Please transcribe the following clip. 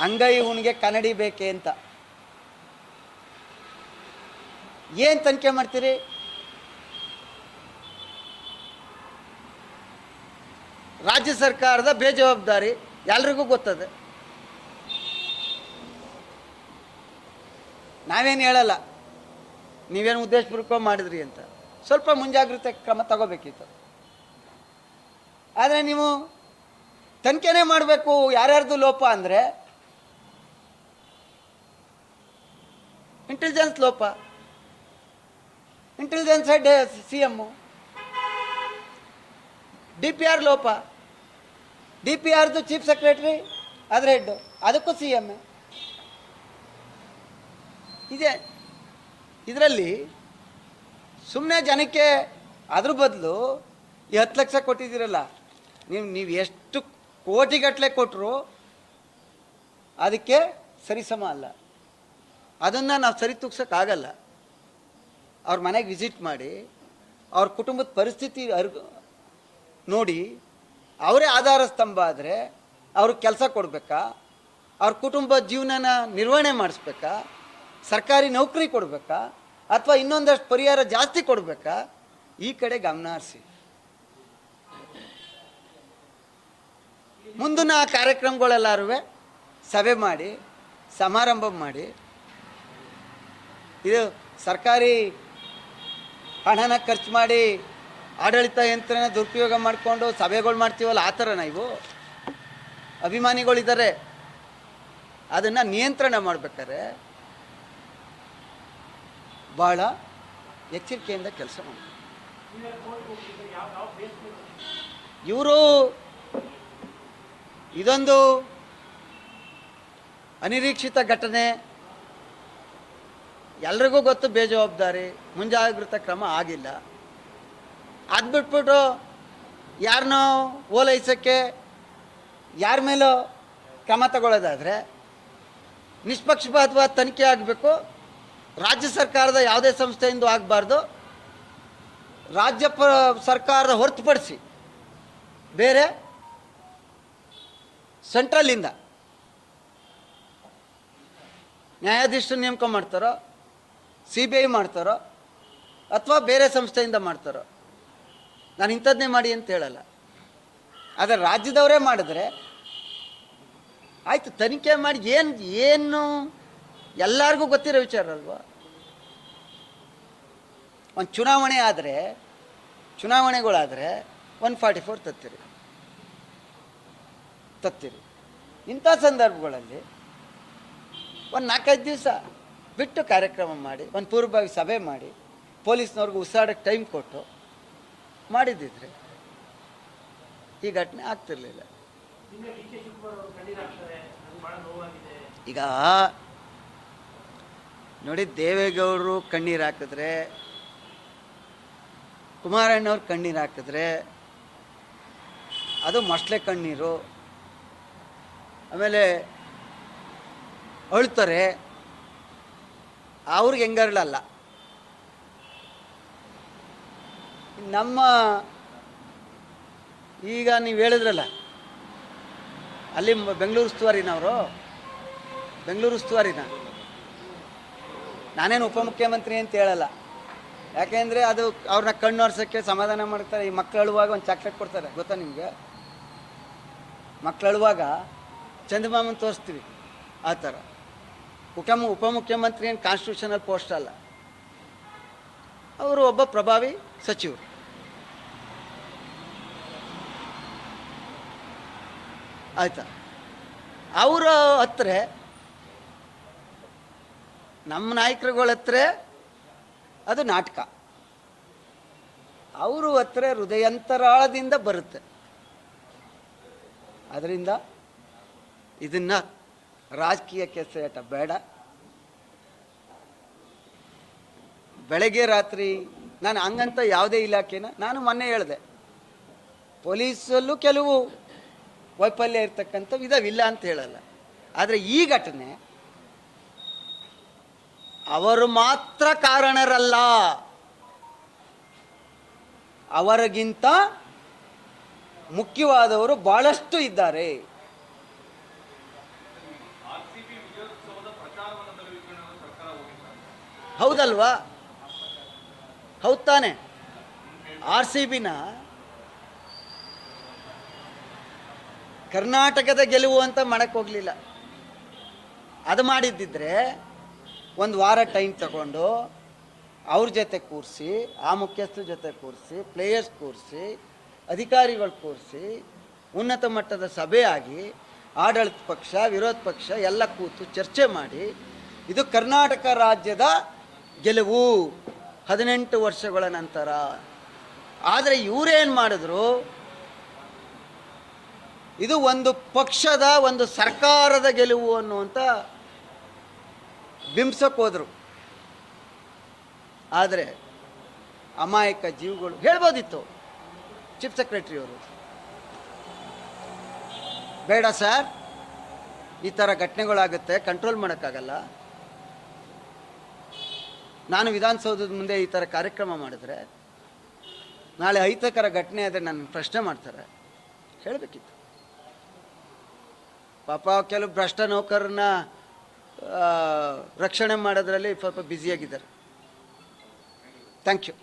ಅಂಗೈ ಹುಣ್ಣಿಗೆ ಕನ್ನಡಿ ಬೇಕೆ ಅಂತ. ಏನು ತನಿಖೆ ಮಾಡ್ತೀರಿ? ರಾಜ್ಯ ಸರ್ಕಾರದ ಬೇಜವಾಬ್ದಾರಿ ಎಲ್ರಿಗೂ ಗೊತ್ತದೆ. ನಾವೇನು ಹೇಳಲ್ಲ. ನೀವೇನು ಉದ್ದೇಶಪೂರ್ವಕ ಮಾಡಿದ್ರಿ ಅಂತ. ಸ್ವಲ್ಪ ಮುಂಜಾಗ್ರತೆ ಕ್ರಮ ತಗೋಬೇಕಿತ್ತು. ಆದರೆ ನೀವು ತನಿಖೆನೇ ಮಾಡಬೇಕು ಯಾರ್ಯಾರ್ದು ಲೋಪ ಅಂದರೆ ಇಂಟೆಲಿಜೆನ್ಸ್ ಲೋಪ. Intelligence head C M D P R ಲೋಪ. ಡಿ ಪಿ ಆರ್ದು ಚೀಫ್ ಸೆಕ್ರೆಟರಿ ಅದ್ರ ಹೆಡ್ಡು ಅದಕ್ಕೂ ಸಿ ಎಂ ಇದೆ. ಇದರಲ್ಲಿ ಸುಮ್ಮನೆ ಜನಕ್ಕೆ ಅದ್ರ ಬದಲು ಈ ಹತ್ತು ಲಕ್ಷ ಕೊಟ್ಟಿದ್ದೀರಲ್ಲ, ನೀವು ನೀವು ಎಷ್ಟು ಕೋಟಿಗಟ್ಟಲೆ ಕೊಟ್ಟರು ಅದಕ್ಕೆ ಸರಿಸಮ ಅಲ್ಲ. ಅದನ್ನು ನಾವು ಸರಿ ತೂಗ್ಸೋಕ್ಕಾಗಲ್ಲ ಅವ್ರ ಮನೆಗೆ ವಿಸಿಟ್ ಮಾಡಿ, ಅವ್ರ ಕುಟುಂಬದ ಪರಿಸ್ಥಿತಿ ಅರ್, ನೋಡಿ, ಅವರೇ ಆಧಾರ ಸ್ತಂಭ ಆದರೆ ಅವ್ರಿಗೆ ಕೆಲಸ ಕೊಡಬೇಕಾ? ಅವ್ರ ಕುಟುಂಬ ಜೀವನನ ನಿರ್ವಹಣೆ ಮಾಡಿಸ್ಬೇಕಾ? ಸರ್ಕಾರಿ ನೌಕರಿ ಕೊಡಬೇಕಾ? ಅಥವಾ ಇನ್ನೊಂದಷ್ಟು ಪರಿಹಾರ ಜಾಸ್ತಿ ಕೊಡಬೇಕಾ? ಈ ಕಡೆ ಗಮನ ಹರಿಸಿ. ಮುಂದಿನ ಕಾರ್ಯಕ್ರಮಗಳೆಲ್ಲರೂ ಸಭೆ ಮಾಡಿ, ಸಮಾರಂಭ ಮಾಡಿ. ಇದು ಸರ್ಕಾರಿ ಹಣನ ಖರ್ಚು ಮಾಡಿ ಆಡಳಿತ ಯಂತ್ರನ ದುರುಪಯೋಗ ಮಾಡಿಕೊಂಡು ಸಭೆಗಳು ಮಾಡ್ತೀವಲ್ಲ, ಆ ಥರ ಇವು? ಅಭಿಮಾನಿಗಳಿದ್ದಾರೆ ಅದನ್ನು ನಿಯಂತ್ರಣ ಮಾಡ್ಬೇಕಾದ್ರೆ ಭಾಳ ಎಚ್ಚರಿಕೆಯಿಂದ ಕೆಲಸ ಮಾಡಬೇಕು ಇವರು ಇದೊಂದು ಅನಿರೀಕ್ಷಿತ ಘಟನೆ. ಎಲ್ರಿಗೂ ಗೊತ್ತು ಬೇಜವಾಬ್ದಾರಿ, ಮುಂಜಾಗ್ರತಾ ಕ್ರಮ ಆಗಿಲ್ಲ. ಅದು ಬಿಟ್ಬಿಟ್ಟು ಯಾರನ್ನೋ ಓಲೈಸೋಕ್ಕೆ, ಯಾರ ಮೇಲೂ ಕ್ರಮ ತಗೊಳ್ಳೋದಾದರೆ, ನಿಷ್ಪಕ್ಷಪಾತವಾದ ತನಿಖೆ ಆಗಬೇಕು. ರಾಜ್ಯ ಸರ್ಕಾರದ ಯಾವುದೇ ಸಂಸ್ಥೆಯಿಂದ ಆಗಬಾರ್ದು. ರಾಜ್ಯ ಪ, ಸರ್ಕಾರದ ಹೊರತುಪಡಿಸಿ ಬೇರೆ ಸೆಂಟ್ರಲಿಂದ ನ್ಯಾಯಾಧೀಶರು ನೇಮಕ ಮಾಡ್ತಾರೋ ಸಿ ಬಿ ಐ ಮಾಡ್ತಾರೋ, ಅಥವಾ ಬೇರೆ ಸಂಸ್ಥೆಯಿಂದ ಮಾಡ್ತಾರೋ, ನಾನು ಇಂಥದ್ದನ್ನೇ ಮಾಡಿ ಅಂತ ಹೇಳಲ್ಲ. ಆದರೆ ರಾಜ್ಯದವರೇ ಮಾಡಿದ್ರೆ ಆಯಿತು, ತನಿಖೆ ಮಾಡಿ ಏನು ಏನು, ಎಲ್ಲರಿಗೂ ಗೊತ್ತಿರೋ ವಿಚಾರ ಅಲ್ವಾ? ಒಂದು ಚುನಾವಣೆ ಆದರೆ, ಚುನಾವಣೆಗಳಾದರೆ ಒನ್ ಫಾರ್ಟಿ ಫೋರ್ ತತ್ತಿರಿ. ತತ್ತಿರಿ. ಇಂಥ ಸಂದರ್ಭಗಳಲ್ಲಿ ಒಂದು ನಾಲ್ಕೈದು ದಿವಸ ಬಿಟ್ಟು ಕಾರ್ಯಕ್ರಮ ಮಾಡಿ, ಒಂದು ಪೂರ್ವಭಾವಿ ಸಭೆ ಮಾಡಿ, ಪೊಲೀಸ್ನವ್ರಿಗೂ ಉಸಿರಾಡೋಕ್ಕೆ ಟೈಮ್ ಕೊಟ್ಟು ಮಾಡಿದ್ದಿದ್ರೆ ಈ ಘಟನೆ ಆಗ್ತಿರ್ಲಿಲ್ಲ. ಈಗ ನೋಡಿ ದೇವೇಗೌಡರು ಕಣ್ಣೀರು ಹಾಕಿದ್ರೆ ಕುಮಾರಣ್ಣವ್ರು ಕಣ್ಣೀರು ಹಾಕಿದ್ರೆ ಅದು ಮಸ್ಲೆ ಕಣ್ಣೀರು, ಆಮೇಲೆ ಅಳ್ತಾರೆ. ಅವ್ರಿಗೆ ಹೆಂಗರಳಲ್ಲ ನಮ್ಮ ಈಗ ನೀವು ಹೇಳಿದ್ರಲ್ಲ, ಅಲ್ಲಿ ಬೆಂಗಳೂರು ಉಸ್ತುವಾರಿನವರು? ಬೆಂಗಳೂರು ಉಸ್ತುವಾರಿನ? ನಾನೇನು ಉಪಮುಖ್ಯಮಂತ್ರಿ ಅಂತ ಹೇಳಲ್ಲ. ಯಾಕೆಂದರೆ ಅದು ಅವ್ರನ್ನ ಕಣ್ಣು ಒರ್ಸೋಕ್ಕೆ ಸಮಾಧಾನ ಮಾಡ್ತಾರೆ. ಈ ಮಕ್ಳು ಅಳುವಾಗ ಒಂದು ಚಾಕ್ಲೇಟ್ ಕೊಡ್ತಾರೆ. ಗೊತ್ತಾ ನಿಮಗೆ? ಮಕ್ಳು ಅಳುವಾಗ ಚಂದಮಾಮನ್ ತೋರಿಸ್ತೀವಿ. ಆ ಥರ. ಉಪಮು, ಉಪಮುಖ್ಯಮಂತ್ರಿ ಏನು ಕಾನ್ಸ್ಟಿಟ್ಯೂಷನಲ್ ಪೋಸ್ಟ್ ಅಲ್ಲ. ಅವರು ಒಬ್ಬ ಪ್ರಭಾವಿ ಸಚಿವರು. ಆಯ್ತಾ? ಅವರ ಹತ್ರ, ನಮ್ಮ ನಾಯಕರುಗಳ ಹತ್ರ ಅದು ನಾಟಕ. ಅವರು ಹತ್ರ ಹೃದಯಂತರಾಳದಿಂದ ಬರುತ್ತೆ. ಅದರಿಂದ ಇದನ್ನ ರಾಜಕೀಯ ಕೆಸ ಬೇಡ. ಬೆಳಗ್ಗೆ ರಾತ್ರಿ ನಾನು ಹಂಗಂತ ಯಾವುದೇ ಇಲಾಖೆನ ನಾನು ಮೊನ್ನೆ ಹೇಳಿದೆ. ಪೊಲೀಸಲ್ಲೂ ಕೆಲವು ವೈಫಲ್ಯ ಇರ್ತಕ್ಕಂಥ ವಿಧವಿಲ್ಲ ಅಂತ ಹೇಳಲ್ಲ. ಆದರೆ ಈ ಘಟನೆ ಅವರು ಮಾತ್ರ ಕಾರಣರಲ್ಲ. ಅವರಿಗಿಂತ ಮುಖ್ಯವಾದವರು ಬಹಳಷ್ಟು ಇದ್ದಾರೆ. ಹೌದಲ್ವಾ? ಹೌದ್ ತಾನೆ ಆರ್ ಸಿ ಬಿನ ಕರ್ನಾಟಕದ ಗೆಲುವು ಅಂತ ಮಾಡಕ್ಕೆ ಹೋಗಲಿಲ್ಲ. ಅದು ಮಾಡಿದ್ದಿದ್ರೆ ಒಂದು ವಾರ ಟೈಮ್ ತಗೊಂಡು ಅವ್ರ ಜೊತೆ ಕೂರಿಸಿ, ಆ ಮುಖ್ಯಸ್ಥರ ಜೊತೆ ಕೂರಿಸಿ ಪ್ಲೇಯರ್ಸ್ ಕೂರಿಸಿ, ಅಧಿಕಾರಿಗಳು ಕೂರಿಸಿ, ಉನ್ನತ ಮಟ್ಟದ ಸಭೆಯಾಗಿ ಆಡಳಿತ ಪಕ್ಷ, ವಿರೋಧ ಪಕ್ಷ ಎಲ್ಲ ಕೂತು ಚರ್ಚೆ ಮಾಡಿ, ಇದು ಕರ್ನಾಟಕ ರಾಜ್ಯದ ಗೆಲುವು. ಹದಿನೆಂಟು ವರ್ಷಗಳ ನಂತರ. ಆದರೆ ಇವರೇನು ಮಾಡಿದ್ರು? ಇದು ಒಂದು ಪಕ್ಷದ, ಒಂದು ಸರ್ಕಾರದ ಗೆಲುವು ಅನ್ನುವಂಥ ಬಿಂಬಿಸಕ್ಕೆ ಹೋದರು. ಆದರೆ ಅಮಾಯಕ ಜೀವಗಳು ಹೇಳ್ಬೋದಿತ್ತು ಚೀಫ್ ಸೆಕ್ರೆಟರಿಯವರು ಬೇಡ ಸರ್, ಈ ಥರ ಘಟನೆಗಳಾಗುತ್ತೆ, ಕಂಟ್ರೋಲ್ ಮಾಡೋಕ್ಕಾಗಲ್ಲ. ನಾನು ವಿಧಾನಸೌಧದ ಮುಂದೆ ಈ ಥರ ಕಾರ್ಯಕ್ರಮ ಮಾಡಿದ್ರೆ, ನಾಳೆ ಅಹಿತಕರ ಘಟನೆ ಆದರೆ ನನ್ನ ಪ್ರಶ್ನೆ ಮಾಡ್ತಾರೆ. ಹೇಳಬೇಕಿತ್ತು. ಪಾಪ ಕೆಲವು ಭ್ರಷ್ಟ ನೌಕರನ್ನ ರಕ್ಷಣೆ ಮಾಡೋದ್ರಲ್ಲಿ ಸ್ವಲ್ಪ ಬ್ಯುಸಿಯಾಗಿದ್ದಾರೆ ಥ್ಯಾಂಕ್ ಯು